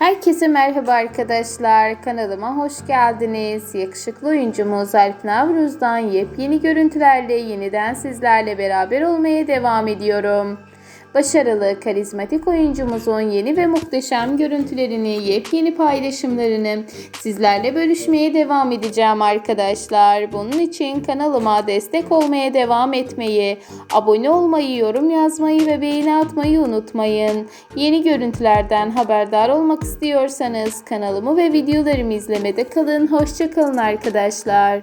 Herkese merhaba arkadaşlar. Kanalıma hoş geldiniz. Yakışıklı oyuncumuz Alp Navruz'dan yepyeni görüntülerle yeniden sizlerle beraber olmaya devam ediyorum. Başarılı, karizmatik oyuncumuzun yeni ve muhteşem görüntülerini, yepyeni paylaşımlarını sizlerle bölüşmeye devam edeceğim arkadaşlar. Bunun için kanalıma destek olmaya devam etmeyi, abone olmayı, yorum yazmayı ve beğeni atmayı unutmayın. Yeni görüntülerden haberdar olmak istiyorsanız kanalımı ve videolarımı izlemede kalın. Hoşçakalın arkadaşlar.